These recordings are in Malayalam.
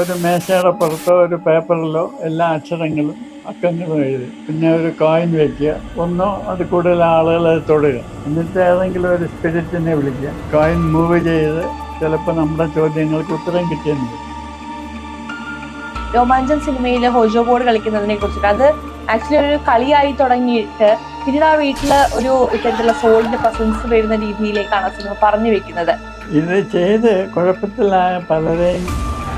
ഒരു മേശയുടെ പുറത്തോ ഒരു പേപ്പറിലോ എല്ലാ അക്ഷരങ്ങളും അക്കങ്ങളും എഴുതി. പിന്നെ ഒരു കോയിൻ വെക്കുക. ഒന്നോ അത് കൂടുതൽ ആളുകളെ തൊടുക. എന്നിട്ട് ഏതെങ്കിലും ഒരു സ്പിരിറ്റിനെ വിളിക്കുക. കോയിൻ മൂവ് ചെയ്ത് ചിലപ്പോൾ നമ്മുടെ ചോദ്യങ്ങൾക്ക് ഉത്തരം കിട്ടിയെന്ന്. രോമാഞ്ചൻ രോമാഞ്ചം സിനിമയിൽ ഹോജോ ബോർഡ് കളിക്കുന്നതിനെ കുറിച്ചിട്ട്. അത് ആക്ച്വലി ഒരു കളിയായി തുടങ്ങിയിട്ട് പിന്നീട് ആ വീട്ടിൽ ഒരു ഇത്തരത്തിലുള്ള സോളിന്റെ പ്രസൻസ് വരുന്ന രീതിയിലേക്കാണ് സിനിമ പറഞ്ഞു വെക്കുന്നത്. ഇത് ചെയ്ത് കുഴപ്പത്തിലായ പലരെയും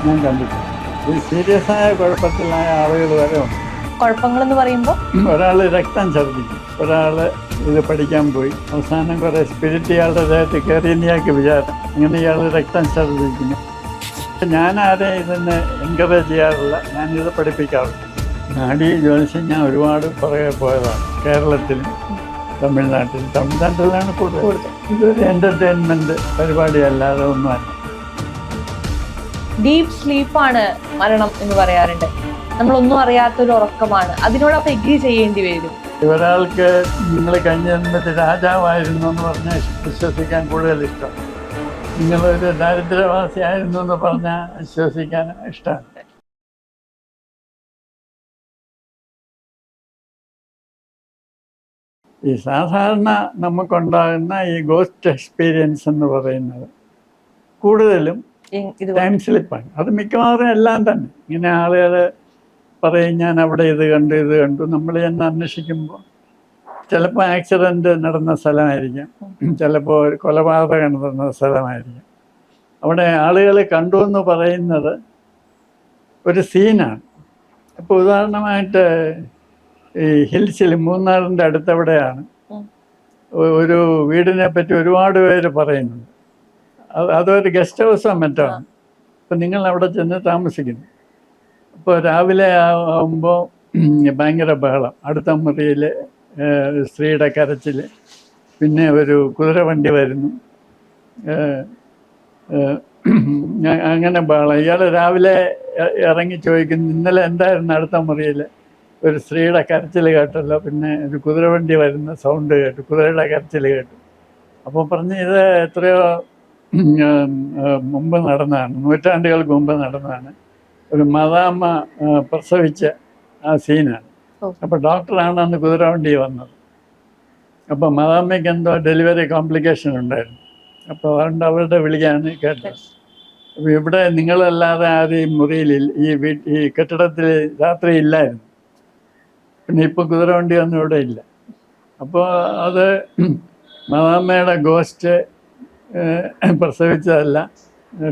ഞാൻ കണ്ടിട്ടുണ്ട് ഇത് സീരിയസ് ആയ കുഴപ്പത്തിലായ ആളുകൾ വരെ ഉണ്ട്. കുഴപ്പങ്ങളെന്ന് പറയുമ്പോൾ ഒരാൾ രക്തം ഛർദ്ദിക്കും ഒരാൾ ഇത് പഠിക്കാൻ പോയി. അവസാനം കുറേ സ്പിരിറ്റ് ഇയാളുടെ ദേഹത്ത് കയറിയെന്ന് ഇയാൾക്ക് വിചാരം. അങ്ങനെ ഇയാൾ രക്തം ഛർദ്ദിക്കുന്നു. ഞാൻ ആരെയും ഇതിനെ എൻകറേജ് ചെയ്യാറില്ല ഞാനിത് പഠിപ്പിക്കാറില്ല നാടി ജ്യോതിഷം ഞാൻ ഒരുപാട് പുറകെ പോയതാണ്. കേരളത്തിലും തമിഴ്നാട്ടിലും. തമിഴ്നാട്ടിലാണ് കൂടുതൽ. ഇതൊരു എന്റർടൈൻമെന്റ് പരിപാടിയല്ലാതെ ഒന്നുമല്ല. ഡീപ് സ്ലീപ്പാണ് മരണം എന്ന് പറയാറുണ്ട്. നമ്മളൊന്നും അറിയാത്തൊരു ഉറക്കമാണ്. അതിനോടൊപ്പം എഗ്രി ചെയ്യേണ്ടി വരും. ഒരാൾക്ക് നിങ്ങൾ കഴിഞ്ഞ ജന്മത്തിൽ രാജാവായിരുന്നു എന്ന് പറഞ്ഞാൽ വിശ്വസിക്കാൻ കൂടുതൽ ഇഷ്ടം. നിങ്ങളൊരു ദാരിദ്ര്യവാസിയായിരുന്നു എന്ന് പറഞ്ഞാൽ വിശ്വസിക്കാൻ ഇഷ്ടമാണ് ഈ സാധാരണ ഈ ഗോസ്റ്റ് എക്സ്പീരിയൻസ് എന്ന് പറയുന്നത് ടൈം സ്ലിപ്പാണ് അത് മിക്കവാറും എല്ലാം തന്നെ. ഇങ്ങനെ ആളുകൾ പറയും ഞാൻ അവിടെ ഇത് കണ്ടു ഇത് കണ്ടു. നമ്മൾ ചെന്ന് അന്വേഷിക്കുമ്പോൾ ചിലപ്പോൾ ആക്സിഡന്റ് നടന്ന സ്ഥലമായിരിക്കാം. ചിലപ്പോൾ ഒരു കൊലപാതകം നടന്ന സ്ഥലമായിരിക്കാം. അവിടെ ആളുകൾ കണ്ടു എന്ന് പറയുന്നത് ഒരു സീനാണ് അപ്പോൾ ഉദാഹരണമായിട്ട് ഈ ഹിൽസിൽ മൂന്നാറിന്റെ അടുത്തവിടെയാണ് ഒരു വീടിനെ പറ്റി ഒരുപാട് പേര് പറയുന്നുണ്ട്. അതൊരു ഗസ്റ്റ് ഹൗസോ മറ്റോ? അപ്പം നിങ്ങൾ അവിടെ ചെന്ന് താമസിക്കുന്നു. അപ്പോൾ രാവിലെ ആകുമ്പോൾ ഭയങ്കര ബഹളം. അടുത്ത മുറിയിൽ സ്ത്രീയുടെ കരച്ചിൽ പിന്നെ ഒരു കുതിരവണ്ടി വരുന്നു. അങ്ങനെ ബഹളം. ഇയാൾ രാവിലെ ഇറങ്ങി ചോദിക്കുന്നു ഇന്നലെ എന്തായിരുന്നു അടുത്ത മുറിയിൽ ഒരു സ്ത്രീയുടെ കരച്ചിൽ കേട്ടല്ലോ പിന്നെ ഒരു കുതിരവണ്ടി വരുന്ന സൗണ്ട് കേട്ടു കുതിരയുടെ കരച്ചിൽ കേട്ടു. അപ്പോൾ പറഞ്ഞ് ഇത് എത്രയോ മുമ്പ് നടന്നതാണ്. നൂറ്റാണ്ടുകൾക്ക് മുമ്പ് നടന്നതാണ്. ഒരു മദാമ്മ പ്രസവിച്ച ആ സീനാണ്. അപ്പോൾ ഡോക്ടറാണ് അന്ന് കുതിരവണ്ടി വന്നത്. അപ്പോൾ മദാമ്മയ്ക്ക് എന്തോ ഡെലിവറി കോംപ്ലിക്കേഷൻ ഉണ്ടായിരുന്നു. അപ്പോൾ അതുകൊണ്ട് അവരുടെ വിളിയാണ് കേട്ടത്. അപ്പോൾ ഇവിടെ നിങ്ങളല്ലാതെ ആരെയും മുറിയിൽ ഈ വീട്ട് ഈ കെട്ടിടത്തിൽ രാത്രി ഇല്ലായിരുന്നു. പിന്നെ ഇപ്പോൾ കുതിരവണ്ടി ഒന്നും ഇവിടെ ഇല്ല. അപ്പോൾ അത് മദാമ്മയുടെ ഗോസ്റ്റ് പ്രസവിച്ചതല്ല.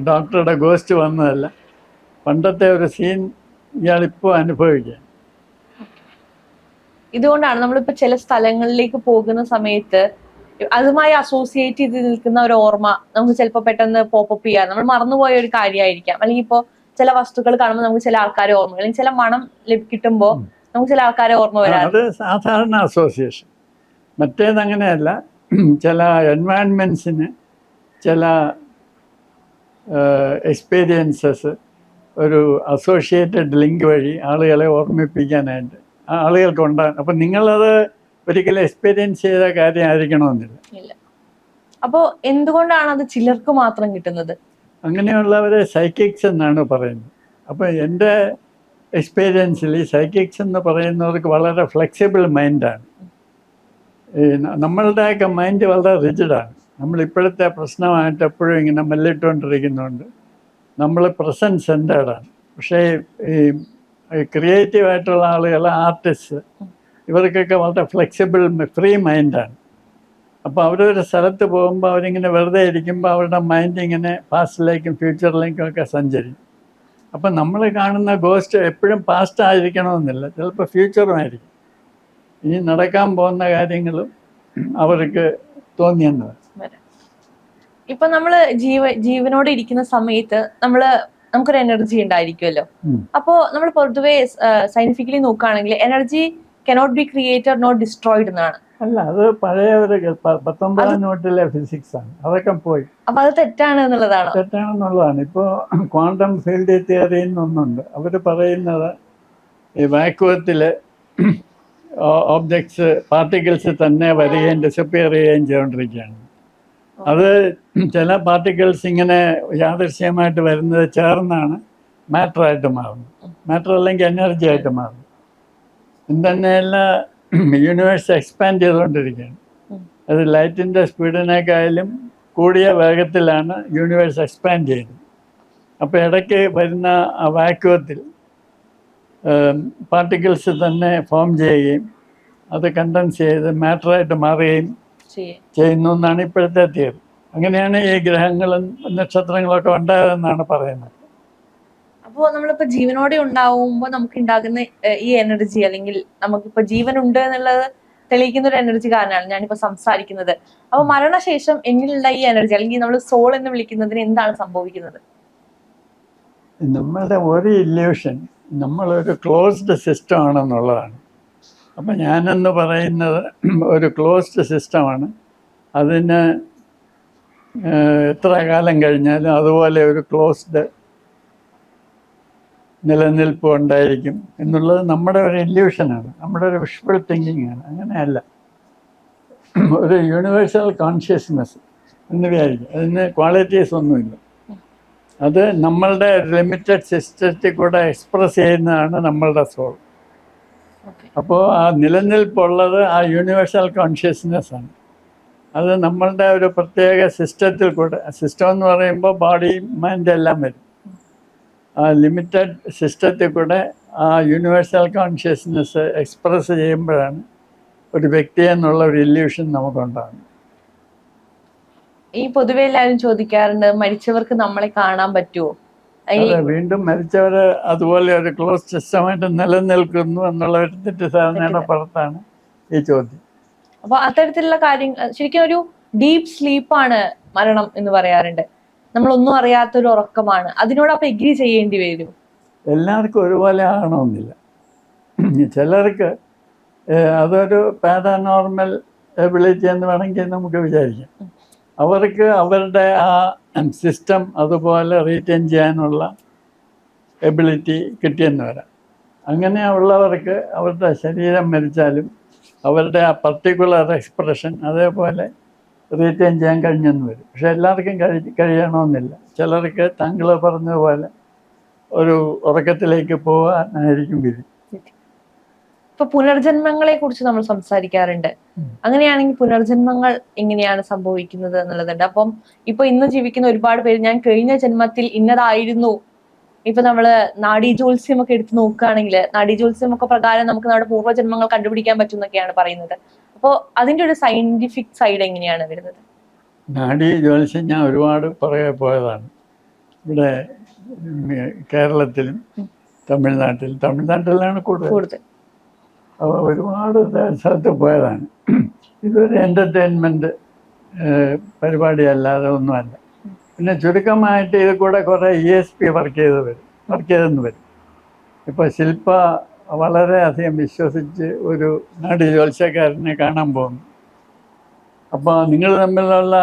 ഡോക്ടറുടെ ഗോസ്റ്റ് വന്നതല്ല. പണ്ടത്തെ ഒരു സീൻ ഇയാളിപ്പോൾ അനുഭവിക്കുക ഇതുകൊണ്ടാണ് നമ്മളിപ്പോ ചില സ്ഥലങ്ങളിലേക്ക് പോകുന്ന സമയത്ത് അതുമായി അസോസിയേറ്റ് ചെയ്ത് നിൽക്കുന്ന ഒരു ഓർമ്മ നമുക്ക് ചിലപ്പോൾ പെട്ടെന്ന് പോപ്പപ്പ് ചെയ്യാം. നമ്മൾ മറന്നുപോയ ഒരു കാര്യമായിരിക്കാം. അല്ലെങ്കിൽ ഇപ്പോ ചില വസ്തുക്കൾ കാണുമ്പോൾ നമുക്ക് ചില ആൾക്കാരെ ഓർമ്മ അല്ലെങ്കിൽ ചില മണം ലഭി- കിട്ടുമ്പോ നമുക്ക് ചില ആൾക്കാരെ ഓർമ്മ വരാം അത് സാധാരണ അസോസിയേഷൻ മറ്റേത് അങ്ങനെയല്ല ചില എൻവയൺമെന്റ്സിന് ചില എക്സ്പീരിയൻസസ് ഒരു അസോസിയേറ്റഡ് ലിങ്ക് വഴി ആളുകളെ ഓർമ്മിപ്പിക്കാനായിട്ട് ആളുകൾക്ക് ഉണ്ടാകും അപ്പം നിങ്ങളത് ഒരിക്കലും എക്സ്പീരിയൻസ് ചെയ്ത കാര്യമായിരിക്കണമെന്നില്ല. ആയിരിക്കണമെന്നില്ല അപ്പോൾ എന്തുകൊണ്ടാണ് അത് ചിലർക്ക് മാത്രം കിട്ടുന്നത്? അങ്ങനെയുള്ളവരെ സൈക്കിക്സ് എന്നാണ് പറയുന്നത്. അപ്പോൾ എന്റെ എക്സ്പീരിയൻസിൽ ഈ സൈക്കിക്സ് എന്ന് പറയുന്നവർക്ക് വളരെ ഫ്ലെക്സിബിൾ മൈൻഡാണ് നമ്മളുടെയൊക്കെ മൈൻഡ് വളരെ റിജിഡാണ് നമ്മൾ ഇപ്പോഴത്തെ പ്രശ്നമായിട്ട് എപ്പോഴും ഇങ്ങനെ മല്ലിട്ടുകൊണ്ടിരിക്കുന്നുണ്ട് നമ്മൾ പ്രസൻസ് സെന്റേഡാണ് പക്ഷേ ഈ ക്രിയേറ്റീവ് ആയിട്ടുള്ള ആളുകൾ ആർട്ടിസ്റ്റ് ഇവർക്കൊക്കെ വളരെ ഫ്ലെക്സിബിൾ ഫ്രീ മൈൻഡാണ് അപ്പോൾ അവരൊരു സ്ഥലത്ത് പോകുമ്പോൾ അവരിങ്ങനെ വെറുതെ ഇരിക്കുമ്പോൾ അവരുടെ മൈൻഡ് ഇങ്ങനെ പാസ്റ്റിലേക്കും ഫ്യൂച്ചറിലേക്കും ഒക്കെ സഞ്ചരിക്കും. അപ്പം നമ്മൾ കാണുന്ന ഗോസ്റ്റ് എപ്പോഴും പാസ്റ്റ് ആയിരിക്കണമെന്നില്ല. ചിലപ്പോൾ ഫ്യൂച്ചറും ആയിരിക്കും. ഇനി നടക്കാൻ പോകുന്ന കാര്യങ്ങളും അവർക്ക് തോന്നിയെന്ന് വരും. ഇപ്പൊ നമ്മൾ ജീവ ജീവനോടെ ഇരിക്കുന്ന സമയത്ത് നമ്മൾ നമുക്കൊരു എനർജി ഉണ്ടായിരിക്കുമല്ലോ. അപ്പോ നമ്മൾ പൊതുവെ സയന്റിഫിക്കലി നോക്കുകയാണെങ്കിൽ energy cannot be created not destroyed എന്നാണ്. അല്ല അത് പഴയ ഒരു പത്തൊമ്പതാം നൂറ്റിലെ ഫിസിക്സ് ആണ്. അതൊക്കെ പോയി. അപ്പൊ അത് തെറ്റാണ് എന്നുള്ളതാണോ? തെറ്റാണെന്നുള്ളതാണ്. ഇപ്പോ ക്വാണ്ടം ഫീൽഡ് തിയറി എന്നൊന്നുണ്ട് അവർ പറയുന്നത് ഈ വാക്വത്തിൽ ഓബ്ജക്ട്സ് പാർട്ടിക്കിൾസ് തന്നെ വരികയും ഡിസപ്പിയർ ചെയ്യുകയും ചെയ്തുകൊണ്ടിരിക്കുകയാണ് അത് ചില പാർട്ടിക്കിൾസ് ഇങ്ങനെ യാദൃശ്യമായിട്ട് വരുന്നത് ചേർന്നാണ് മാറ്ററായിട്ട് മാറുന്നത്. മാറ്റർ അല്ലെങ്കിൽ എനർജി ആയിട്ട് മാറുന്നു തന്നെയല്ല യൂണിവേഴ്സ് എക്സ്പാൻഡ് ചെയ്തുകൊണ്ടിരിക്കുകയാണ്. അത് ലൈറ്റിന്റെ സ്പീഡിനേക്കായാലും കൂടിയ വേഗത്തിലാണ് യൂണിവേഴ്സ് എക്സ്പാൻഡ് ചെയ്യുന്നത് അപ്പോൾ ഇടയ്ക്ക് വരുന്ന ആ വാക്യത്തിൽ പാർട്ടിക്കിൾസ് തന്നെ ഫോം ചെയ്യുകയും അത് കണ്ടൻസ് ചെയ്ത് മാറ്ററായിട്ട് മാറുകയും ചെയ്യുന്നു എന്നാണ് ഇപ്പോഴത്തെ തിയറി അങ്ങനെയാണ് ഈ ഗ്രഹങ്ങളും നക്ഷത്രങ്ങളൊക്കെ ഉണ്ടായതെന്നാണ് പറയുന്നത്. അപ്പോ നമ്മളിപ്പോ ജീവനോടെ ഉണ്ടാവുമ്പോ നമുക്ക് ഉണ്ടാകുന്ന ഈ എനർജി അല്ലെങ്കിൽ നമുക്കിപ്പോ ജീവൻ ഉണ്ട് എന്നുള്ളത് തെളിയിക്കുന്ന ഒരു എനർജി കാരണമാണ് ഞാനിപ്പോ സംസാരിക്കുന്നത്. അപ്പൊ മരണശേഷം എന്നിലുള്ള ഈ എനർജി അല്ലെങ്കിൽ നമ്മൾ സോൾ എന്ന് വിളിക്കുന്നതിന് എന്താണ് സംഭവിക്കുന്നത്? നമ്മളുടെ ഒരു ഇല്യൂഷൻ നമ്മളൊരു ക്ലോസ്ഡ് സിസ്റ്റം ആണെന്നുള്ളതാണ്. അപ്പം ഞാനെന്ന് പറയുന്നത് ഒരു ക്ലോസ്ഡ് സിസ്റ്റമാണ്. അതിന് എത്ര കാലം കഴിഞ്ഞാലും അതുപോലെ ഒരു ക്ലോസ്ഡ് നിലനിൽപ്പ് ഉണ്ടായിരിക്കും എന്നുള്ളത് നമ്മുടെ ഒരു ഇല്യൂഷനാണ്. നമ്മുടെ ഒരു വിഷ്വൽ തിങ്കിങ് ആണ് അങ്ങനെയല്ല. ഒരു യൂണിവേഴ്സൽ കോൺഷ്യസ്നെസ് എന്ന് വിചാരിക്കും. അതിന് ക്വാളിറ്റീസ് ഒന്നുമില്ല. അത് നമ്മളുടെ ലിമിറ്റഡ് സിസ്റ്റത്തിൽ കൂടെ എക്സ്പ്രസ് ചെയ്യുന്നതാണ് നമ്മളുടെ സോൾ. അപ്പോൾ ആ നിലനിൽപ്പുള്ളത് ആ യൂണിവേഴ്സൽ കോൺഷ്യസ്നെസ് ആണ്. അത് നമ്മളുടെ ഒരു പ്രത്യേക സിസ്റ്റത്തിൽ കൂടെ സിസ്റ്റം എന്ന് പറയുമ്പോൾ ബോഡി മൈൻഡ് എല്ലാം വരും. ആ ലിമിറ്റഡ് സിസ്റ്റത്തിൽ കൂടെ ആ യൂണിവേഴ്സൽ കോൺഷ്യസ്നെസ് എക്സ്പ്രസ് ചെയ്യുമ്പോഴാണ് ഒരു വ്യക്തി എന്നുള്ള ഒരു ഇല്യൂഷൻ നമുക്കുണ്ടാകുന്നത് ഈ പൊതുവെ എല്ലാവരും ചോദിക്കാറുണ്ട് മരിച്ചവർക്ക് നമ്മളെ കാണാൻ പറ്റുമോ വീണ്ടും മരിച്ചവര് അതുപോലെ ഒരു ക്ലോസ് സിസ്റ്റമായിട്ട് നിലനിൽക്കുന്നു എന്നുള്ള ഒരു തെറ്റിദ്ധാരണയുടെ പുറത്താണ് ഈ ചോദ്യം. അപ്പൊ അത്തരത്തിലുള്ള കാര്യങ്ങൾ ശരിക്കും ഒരു ഡീപ്പ് സ്ലീപ്പാണ് മരണം എന്ന് പറയാറുണ്ട്. നമ്മളൊന്നും അറിയാത്തൊരു ഉറക്കമാണ്. അതിനോട് അപ്പൊ എഗ്രി ചെയ്യേണ്ടി വരും. എല്ലാവർക്കും ഒരുപോലെ ആകണമെന്നില്ല. ചിലർക്ക് അതൊരു പാരാനോർമൽ എബിലിറ്റി എന്ന് വേണമെങ്കിൽ നമുക്ക് വിചാരിക്കാം. അവർക്ക് അവരുടെ ആ സിസ്റ്റം അതുപോലെ റീറ്റെയിൻ ചെയ്യാനുള്ള എബിലിറ്റി കിട്ടിയെന്ന് വരാം. അങ്ങനെ ഉള്ളവർക്ക് അവരുടെ ശരീരം മരിച്ചാലും അവരുടെ ആ പർട്ടിക്കുലർ എക്സ്പ്രഷൻ അതേപോലെ റീറ്റെയിൻ ചെയ്യാൻ കഴിഞ്ഞെന്ന് വരും. പക്ഷെ എല്ലാവർക്കും കഴി കഴിയണമെന്നില്ല. ചിലർക്ക് താങ്കൾ പറഞ്ഞതുപോലെ ഒരു ഉറക്കത്തിലേക്ക് പോകാനായിരിക്കും വിധി. ഇപ്പൊ പുനർജന്മങ്ങളെ കുറിച്ച് നമ്മൾ സംസാരിക്കാറുണ്ട്. അങ്ങനെയാണെങ്കിൽ പുനർജന്മങ്ങൾ എങ്ങനെയാണ് സംഭവിക്കുന്നത് എന്നുള്ളതുണ്ട്. അപ്പം ഇപ്പൊ ഇന്ന് ജീവിക്കുന്ന ഒരുപാട് പേര് ഞാൻ കഴിഞ്ഞ ജന്മത്തിൽ ഇന്നതായിരുന്നു. ഇപ്പൊ നമ്മൾ നാഡീജോത്സ്യം ഒക്കെ എടുത്ത് നോക്കുകയാണെങ്കിൽ നാഡീജോത്സ്യം ഒക്കെ പ്രകാരം നമുക്ക് നമ്മുടെ പൂർവജന്മങ്ങൾ കണ്ടുപിടിക്കാൻ പറ്റും എന്നൊക്കെയാണ് പറയുന്നത്. അപ്പോൾ അതിന്റെ ഒരു സയന്റിഫിക് സൈഡ് എങ്ങനെയാണ് വരുന്നത്? നാഡി ജ്യോത്സ്യം ഞാൻ ഒരുപാട് പറയാൻ പോയതാണ്. ഇവിടെ കേരളത്തിലും തമിഴ്നാട്ടിലും. തമിഴ്നാട്ടിലാണ് കൂടുതൽ. കൂടുതൽ. ഒരുപാട് സ്ഥലത്ത് പോയതാണ്. ഇതൊരു എന്റർടൈൻമെന്റ് പരിപാടിയല്ലാതെ ഒന്നുമല്ല. പിന്നെ ചുരുക്കമായിട്ട് ഇത് കൂടെ കുറേ ഇ എസ് പി വർക്ക് ചെയ്ത് വരും വർക്ക് ചെയ്തെന്ന് വരും. ഇപ്പോൾ ശില്പ വളരെയധികം വിശ്വസിച്ച് ഒരു നാട് ജോത്സ്യക്കാരനെ കാണാൻ പോകുന്നു. അപ്പോൾ നിങ്ങൾ തമ്മിലുള്ള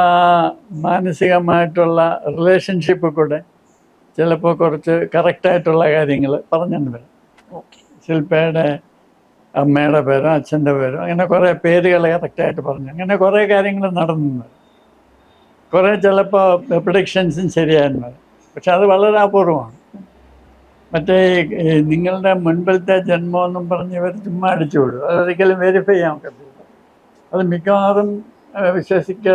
മാനസികമായിട്ടുള്ള റിലേഷൻഷിപ്പ് കൂടെ ചിലപ്പോൾ കുറച്ച് കറക്റ്റായിട്ടുള്ള കാര്യങ്ങൾ പറഞ്ഞെന്ന് വരും. ഓക്കെ ശില്പയുടെ അമ്മയുടെ പേരോ അച്ഛന്റെ പേരോ അങ്ങനെ കുറേ പേരുകൾ കറക്റ്റായിട്ട് പറഞ്ഞു. അങ്ങനെ കുറേ കാര്യങ്ങൾ നടന്നു കുറേ ചിലപ്പോൾ പ്രൊഡിക്ഷൻസും ശരിയായിരുന്നു. പക്ഷെ അത് വളരെ അപൂർവമാണ്. മറ്റേ നിങ്ങളുടെ മുൻപിലത്തെ ജന്മമെന്നും പറഞ്ഞ് ഇവർ ചുമ്മാ അടിച്ചു വിടും. അതൊരിക്കലും വെരിഫൈ ചെയ്യാൻ പറ്റില്ല അത് മിക്കവാറും വിശ്വസിക്ക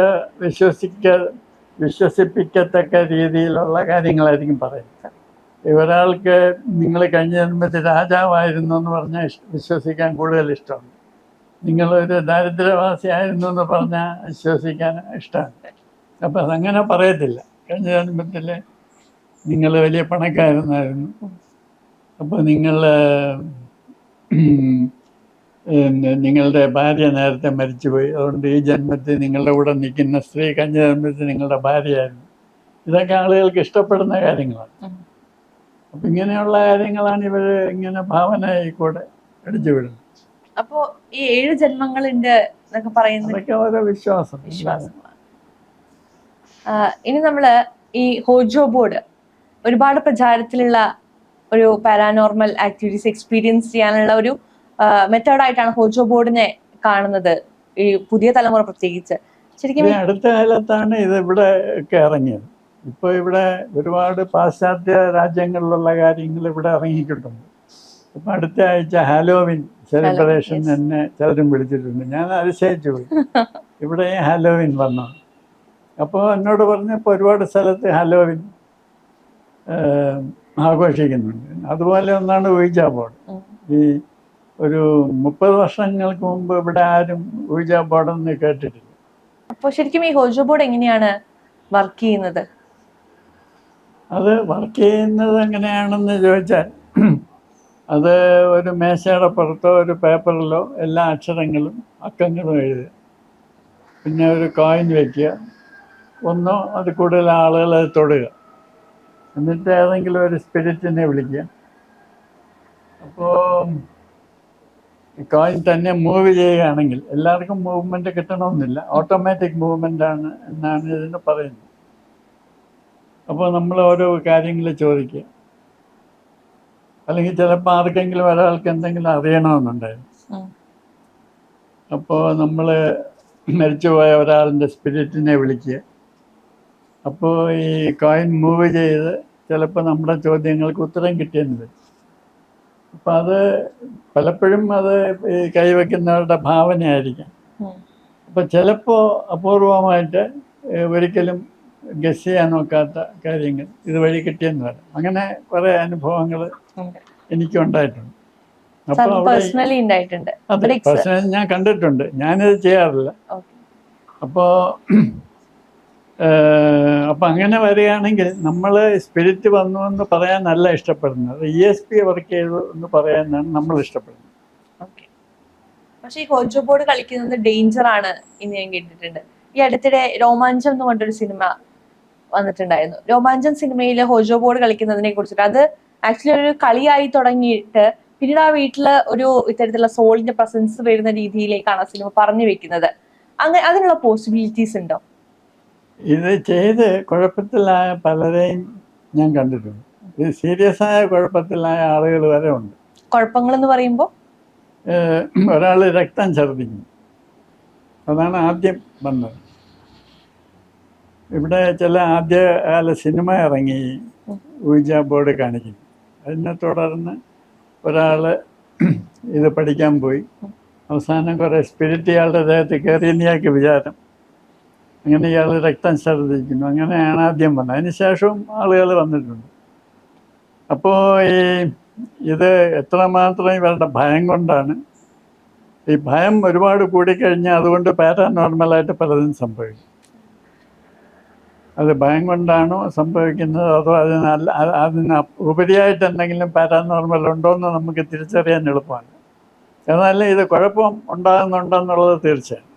വിശ്വസിക്ക വിശ്വസിപ്പിക്കത്തക്ക രീതിയിലുള്ള കാര്യങ്ങളായിരിക്കും പറയുന്നത്. ഒരാൾക്ക് നിങ്ങൾ കഴിഞ്ഞ ജന്മത്തിൽ രാജാവായിരുന്നു എന്ന് പറഞ്ഞാൽ വിശ്വസിക്കാൻ കൂടുതൽ ഇഷ്ടമാണ്. നിങ്ങളൊരു ദാരിദ്ര്യവാസിയായിരുന്നു എന്ന് പറഞ്ഞാൽ വിശ്വസിക്കാൻ ഇഷ്ടമാണ് അപ്പം അതങ്ങനെ പറയത്തില്ല. കഴിഞ്ഞ ജന്മത്തിൽ നിങ്ങൾ വലിയ പണക്കാരനായിരുന്നു. അപ്പോൾ നിങ്ങൾ നിങ്ങളുടെ ഭാര്യ നേരത്തെ മരിച്ചുപോയി. അതുകൊണ്ട് ഈ ജന്മത്തിൽ നിങ്ങളുടെ കൂടെ നിൽക്കുന്ന സ്ത്രീ കഴിഞ്ഞ ജന്മത്തിൽ നിങ്ങളുടെ ഭാര്യയായിരുന്നു. ഇതൊക്കെ ആളുകൾക്ക് ഇഷ്ടപ്പെടുന്ന കാര്യങ്ങളാണ്. അപ്പം ഇങ്ങനെയുള്ള കാര്യങ്ങളാണ് ഇവർ ഇങ്ങനെ ഭാവന കൂടെ അടിച്ചു വിടുന്നത്. അപ്പോ ഈ ഏഴ് ജന്മങ്ങളുണ്ട് എന്നൊക്കെ പറയുന്നത് അതൊക്കെ ഓരോ വിശ്വാസം. വിശ്വാസമാണ് ഇനി നമ്മൾ ഈ ഹോജോ ബോർഡ് ഒരുപാട് പ്രചാരത്തിലുള്ള ഒരു പാരാനോർമൽ ആക്ടിവിറ്റീസ് എക്സ്പീരിയൻസ് ചെയ്യാനുള്ള ഒരു മെത്തേഡായിട്ടാണ് ഹോജോ ബോർഡിനെ കാണുന്നത് ഈ പുതിയ തലമുറ പ്രത്യേകിച്ച്. ശരിക്കും അടുത്ത കാലത്താണ് ഇത് ഇവിടെ ഒക്കെ ഇറങ്ങിയത്. ഇപ്പോൾ ഇവിടെ ഒരുപാട് പാശ്ചാത്യ രാജ്യങ്ങളിലുള്ള കാര്യങ്ങൾ ഇവിടെ ഇറങ്ങിക്കിട്ടുണ്ട് ഇപ്പൊ അടുത്ത ആഴ്ച ഹാലോവിൻ സെലിബ്രേഷൻ. എന്നെ ചിലരും വിളിച്ചിട്ടുണ്ട്. ഞാൻ അതിശയിച്ചു പോയി. ഇവിടെ ഹാലോവിൻ വന്നു. അപ്പോൾ എന്നോട് പറഞ്ഞപ്പോൾ ഒരുപാട് സ്ഥലത്ത് ഹാലോവിൻ ആഘോഷിക്കുന്നുണ്ട്. അതുപോലെ ഒന്നാണ് ഉയിജാ ബോർഡ്. ഈ ഒരു മുപ്പത് വർഷങ്ങൾക്ക് മുമ്പ് ഇവിടെ ആരും ഉയിജാ ബോർഡെന്ന് കേട്ടിട്ടില്ല. അപ്പോൾ ശരിക്കും ഈ ഹോജോ ബോർഡ് എങ്ങനെയാണ് വർക്ക് ചെയ്യുന്നത്? അത് വർക്ക് ചെയ്യുന്നത് എങ്ങനെയാണെന്ന് ചോദിച്ചാൽ അത് ഒരു മേശയുടെ പുറത്തോ ഒരു പേപ്പറിലോ എല്ലാ അക്ഷരങ്ങളും അക്കങ്ങളും എഴുതുക. പിന്നെ ഒരു കോയിൻ വയ്ക്കുക ഒന്നോ അത് കൂടുതൽ ആളുകൾ അത് തൊടുക. എന്നിട്ട് ഏതെങ്കിലും ഒരു സ്പിരിറ്റിനെ വിളിക്കുക. അപ്പോൾ കോയിൻ തന്നെ മൂവ് ചെയ്യുകയാണെങ്കിൽ എല്ലാവർക്കും മൂവ്മെന്റ് കിട്ടണമെന്നില്ല. ഓട്ടോമാറ്റിക് മൂവ്മെന്റ് ആണ് എന്നാണ് ഇതിന് പറയുന്നത്. അപ്പോൾ നമ്മൾ ഓരോ കാര്യങ്ങൾ ചോദിക്കുക. അല്ലെങ്കിൽ ചിലപ്പോൾ ആർക്കെങ്കിലും ഒരാൾക്ക് എന്തെങ്കിലും അറിയണമെന്നുണ്ടായിരുന്നു. അപ്പോൾ നമ്മൾ മരിച്ചുപോയ ഒരാളിന്റെ സ്പിരിറ്റിനെ വിളിക്കുക. അപ്പോൾ ഈ കോയിൻ മൂവ് ചെയ്ത് ചിലപ്പോൾ നമ്മുടെ ചോദ്യങ്ങൾക്ക് ഉത്തരം കിട്ടിയെന്ന് വരും. അപ്പം അത് പലപ്പോഴും അത് ഈ കൈവയ്ക്കുന്നവരുടെ ഭാവനയായിരിക്കാം. അപ്പം ചിലപ്പോൾ അപൂർവമായിട്ട് ഒരിക്കലും ഗസ് ചെയ്യാൻ നോക്കാത്ത കാര്യങ്ങൾ ഇതുവഴി കിട്ടിയെന്ന് പറയാം അങ്ങനെ കുറെ അനുഭവങ്ങൾ എനിക്കുണ്ടായിട്ടുണ്ട്. എനിക്കും ഉണ്ടായിട്ടുണ്ട് അപ്പോൾ പേഴ്സണലി ഉണ്ടായിട്ടുണ്ട്. അതെ പേഴ്സണലി ഞാൻ കണ്ടിട്ടുണ്ട്. ഞാനിത് ചെയ്യാറില്ല. അപ്പോ അപ്പോൾ അപ്പം അങ്ങനെ വരികയാണെങ്കിൽ നമ്മൾ സ്പിരിറ്റ് വന്നു എന്ന് പറയാനല്ല ഇഷ്ടപ്പെടുന്നത്. ഇ എസ് പി വർക്ക് ചെയ്തു എന്ന് പറയാനാണ് നമ്മൾ ഇഷ്ടപ്പെടുന്നത്. പക്ഷേ പക്ഷെ ഈ ഹോജോ ബോർഡ് കളിക്കുന്നത് ഡേഞ്ചർ ആണ് എന്ന് ഞാൻ കേട്ടിട്ടുണ്ട്. ഈ അടുത്തിടെ രോമാഞ്ചം എന്ന് പറഞ്ഞൊരു സിനിമ വന്നിട്ടുണ്ടായിരുന്നു. രോമാഞ്ചൻ സിനിമയിൽ ഹോജോ ബോർഡ് കളിക്കുന്നതിനെ കുറിച്ചിട്ട്. അത് ആക്ച്വലി ഒരു കളിയായി തുടങ്ങിയിട്ട് പിന്നീട് ആ വീട്ടിൽ ഒരു ഇത്തരത്തിലുള്ള സോളിന്റെ പ്രസൻസ് വരുന്ന രീതിയിലേക്കാണ് ആ സിനിമ പറഞ്ഞു വെക്കുന്നത്. അങ്ങനെ അതിനുള്ള പോസിബിലിറ്റീസ് ഉണ്ടോ? ഇത് ചെയ്ത് കുഴപ്പത്തിലായ പലരെയും ഞാൻ കണ്ടിട്ടുണ്ട്. ഇത് സീരിയസ് ആയ കുഴപ്പത്തിലായ ആളുകൾ വരെ ഉണ്ട്. കുഴപ്പങ്ങൾ എന്ന് പറയുമ്പോൾ ഒരാൾ രക്തം ഛർദ്ദിക്കും അതാണ് ആദ്യം വന്നത്. ഇവിടെ ചില ആദ്യകാല സിനിമ ഇറങ്ങി ഊജ ബോർഡ് കാണിക്കും അതിനെ തുടർന്ന് ഒരാൾ ഇത് പഠിക്കാൻ പോയി. അവസാനം കുറേ സ്പിരിറ്റ് ഇയാളുടെ ദേഹത്ത് കയറിയെന്ന് ഇയാൾക്ക് വിചാരം. അങ്ങനെ ഇയാൾ രക്തം ഛർദ്ദിക്കുന്നു. അങ്ങനെയാണ് ആദ്യം വന്നത്. അതിന് ശേഷവും ആളുകൾ വന്നിട്ടുണ്ട്. അപ്പോൾ ഈ ഇത് എത്രമാത്രം ഇവരുടെ ഭയം കൊണ്ടാണ്? ഈ ഭയം ഒരുപാട് കൂടിക്കഴിഞ്ഞാൽ അതുകൊണ്ട് പാരാനോർമലായിട്ട് പലതും സംഭവിക്കും. അത് ഭയം കൊണ്ടാണോ സംഭവിക്കുന്നത്? അതോ അതിന് അതിന് ഉപരിയായിട്ട് എന്തെങ്കിലും പാരാനോർമൽ ഉണ്ടോ എന്ന് നമുക്ക് തിരിച്ചറിയാൻ എളുപ്പമാണ്. എന്നാൽ ഇത് കുഴപ്പം ഉണ്ടാകുന്നുണ്ടെന്നുള്ളത് തീർച്ചയാണ്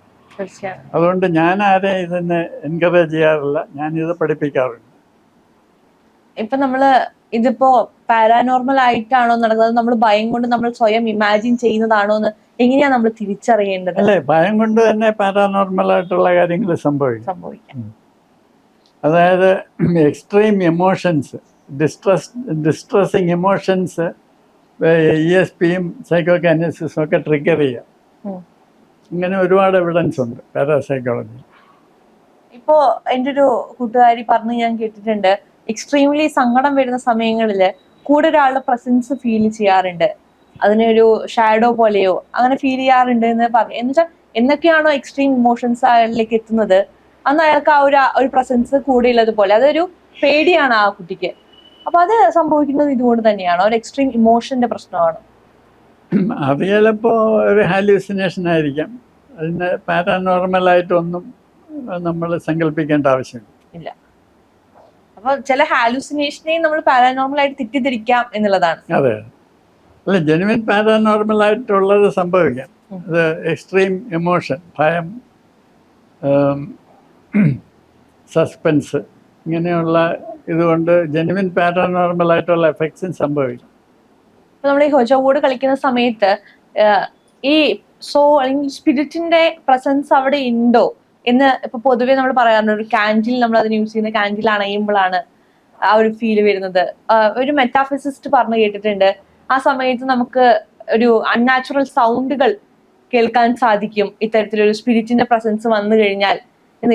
അതുകൊണ്ട് ഞാൻ ആരെ ഇതിനെ എൻകറേജ് ചെയ്യാറില്ല. ഞാൻ ഇത് പഠിപ്പിക്കാറുണ്ട്. ഇപ്പൊ നമ്മൾ ഇതിപ്പോ പാരാനോർമൽ ആയിട്ടാണോ നടക്കുന്നത്? നമ്മൾ ഭയം കൊണ്ട് നമ്മൾ സ്വയം ഇമാജിൻ ചെയ്യുന്നതാണോ എന്ന് എങ്ങനെയാ നമ്മൾ തിരിച്ചറിയേണ്ടത്? അല്ലേ ഭയം കൊണ്ട് തന്നെ പാരാനോർമൽ ആയിട്ടുള്ള കാര്യങ്ങൾ സംഭവിക്കും. സംഭവിക്കാം. അതായത് extreme emotions distress distressing emotions E S പിയും സൈക്കോ കാനസിസും ഒക്കെ ട്രിഗർ ചെയ്യാം. ഇങ്ങനെ ഒരുപാട് എവിഡൻസ് ഉണ്ട് പാരാസൈക്കോളജി ഇപ്പോ എന്റെ ഒരു കൂട്ടുകാരി പറഞ്ഞ് ഞാൻ കേട്ടിട്ടുണ്ട് എക്സ്ട്രീംലി സങ്കടം വരുന്ന സമയങ്ങളിൽ കൂടെ ഒരാളുടെ പ്രസൻസ് ഫീൽ ചെയ്യാറുണ്ട് അതിനൊരു ഷാഡോ പോലെയോ അങ്ങനെ ഫീൽ ചെയ്യാറുണ്ട് എന്ന് പറഞ്ഞു എന്നുവെച്ചാൽ എന്തൊക്കെയാണോ എക്സ്ട്രീം ഇമോഷൻസിലേക്ക് എത്തുന്നത്? അന്ന് അയാൾക്ക് ആ ഒരു ഒരു പ്രസൻസ് കൂടെ ഉള്ളത് പോലെ അതൊരു പേടിയാണ് ആ കുട്ടിക്ക്. അപ്പൊ അത് സംഭവിക്കുന്നത് ഇതുകൊണ്ട് തന്നെയാണ്. ഒരു എക്സ്ട്രീം ഇമോഷന്റെ പ്രശ്നമാണ്. അത് ചിലപ്പോ ഒരു ഹാലൂസിനേഷൻ ആയിരിക്കാം. അതിന് പാരാനോർമലായിട്ടൊന്നും നമ്മൾ സങ്കല്പിക്കേണ്ട ആവശ്യമില്ല. ഇല്ല. അപ്പൊ ചില ഹാലൂസിനേഷനെയും നമ്മൾ പാരാനോർമൽ ആയിട്ട് തെറ്റിദ്ധരിക്കാം എന്നുള്ളതാണ്. അതെ. അല്ല ജെനുവിൻ പാരാനോർമൽ ആയിട്ടുള്ളത് സംഭവിക്കാം. അത് എക്സ്ട്രീം ഇമോഷൻ ഭയം സസ്പെൻസ് ഇങ്ങനെയുള്ള ഇതുകൊണ്ട് ജെനുവിൻ പാറ്റേൺ നോർമൽ ആയിട്ടുള്ള എഫക്ട്സും സംഭവിക്കും. നമ്മൾ ഈ ഹോജോ ബോർഡ് കളിക്കുന്ന സമയത്ത് ഈ സോ അല്ലെങ്കിൽ സ്പിരിറ്റിന്റെ പ്രസൻസ് അവിടെ ഉണ്ടോ എന്ന് ഇപ്പൊ പൊതുവെ നമ്മൾ പറയാറുണ്ട്. ഒരു കാൻഡിൽ നമ്മൾ അതിന് യൂസ് ചെയ്യുന്ന കാൻഡിൽ അണയുമ്പോഴാണ് ആ ഒരു ഫീൽ വരുന്നത്. ഒരു മെറ്റാഫിസിസ്റ്റ് പറഞ്ഞു കേട്ടിട്ടുണ്ട്. ആ സമയത്ത് നമുക്ക് ഒരു അൺനാച്ചുറൽ സൗണ്ടുകൾ കേൾക്കാൻ സാധിക്കും. ഇത്തരത്തിലൊരു സ്പിരിറ്റിന്റെ പ്രസൻസ് വന്നു കഴിഞ്ഞാൽ.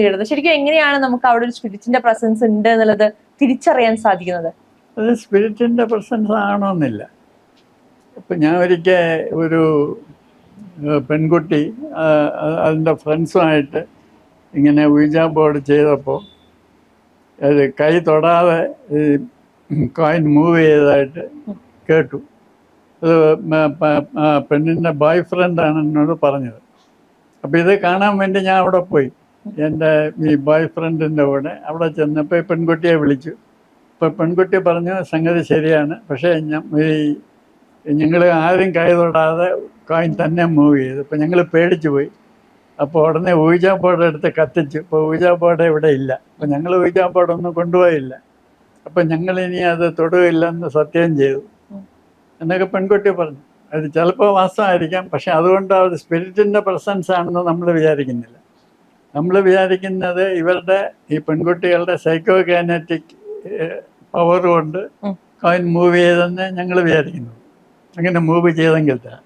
കേട്ടത് ശരിക്കും എങ്ങനെയാണ് നമുക്ക് അവിടെ ഒരു സ്പിരിറ്റിന്റെ പ്രസൻസ് ഉണ്ട് എന്നുള്ളത് തിരിച്ചറിയാൻ സാധിക്കുന്നത്? അത് സ്പിരിറ്റിന്റെ പ്രസൻസ് ആണോന്നില്ല ഇപ്പം ഞാൻ ഒരിക്കൽ ഒരു പെൺകുട്ടി അതിന്റെ ഫ്രണ്ട്സുമായിട്ട് ഇങ്ങനെ വീജാ ബോർഡ് ചെയ്തപ്പോൾ അത് കൈ തൊടാതെ കോയിൻ മൂവ് ചെയ്തതായിട്ട് കേട്ടു. അത് പെണ്ണിന്റെ ബോയ് ഫ്രണ്ടാണ് എന്നോട് പറഞ്ഞത്. അപ്പോൾ ഇത് കാണാൻ വേണ്ടി ഞാൻ അവിടെ പോയി. എന്റെ ഈ ബോയ് ഫ്രണ്ടിന്റെ കൂടെ അവിടെ ചെന്നപ്പോൾ ഈ പെൺകുട്ടിയെ വിളിച്ചു. ഇപ്പം പെൺകുട്ടി പറഞ്ഞു സംഗതി ശരിയാണ്. പക്ഷേ ഈ ഞങ്ങൾ ആരും കൈ തൊടാതെ കോയിൻ തന്നെ മൂവ് ചെയ്തു. അപ്പോൾ ഞങ്ങൾ പേടിച്ചു പോയി. അപ്പോൾ ഉടനെ ഊജാ ബോർഡ് എടുത്ത് കത്തിച്ചു. ഇപ്പോൾ ഊജാ ബോർഡ് ഇവിടെ ഇല്ല. അപ്പോൾ ഞങ്ങൾ ഊജാ ബോർഡ് ഒന്നും കൊണ്ടുപോയില്ല. അപ്പം ഞങ്ങൾ ഇനി അത് തൊടുകയില്ലെന്ന് സത്യം ചെയ്തു. എന്നൊക്കെ പെൺകുട്ടി പറഞ്ഞു. അത് ചിലപ്പോൾ വാസമായിരിക്കാം പക്ഷെ അതുകൊണ്ട് അത് സ്പിരിറ്റിന്റെ പ്രസൻസ് ആണെന്ന് നമ്മൾ വിചാരിക്കുന്നില്ല. നമ്മൾ വിചാരിക്കുന്നത് ഇവരുടെ ഈ പെൺകുട്ടികളുടെ സൈക്കോ കാനറ്റിക് പവർ കൊണ്ട്. കോയിൻ മൂവ് ചെയ്തെന്ന് ഞങ്ങൾ വിചാരിക്കുന്നു അങ്ങനെ മൂവ് ചെയ്തെങ്കിൽ തന്നെ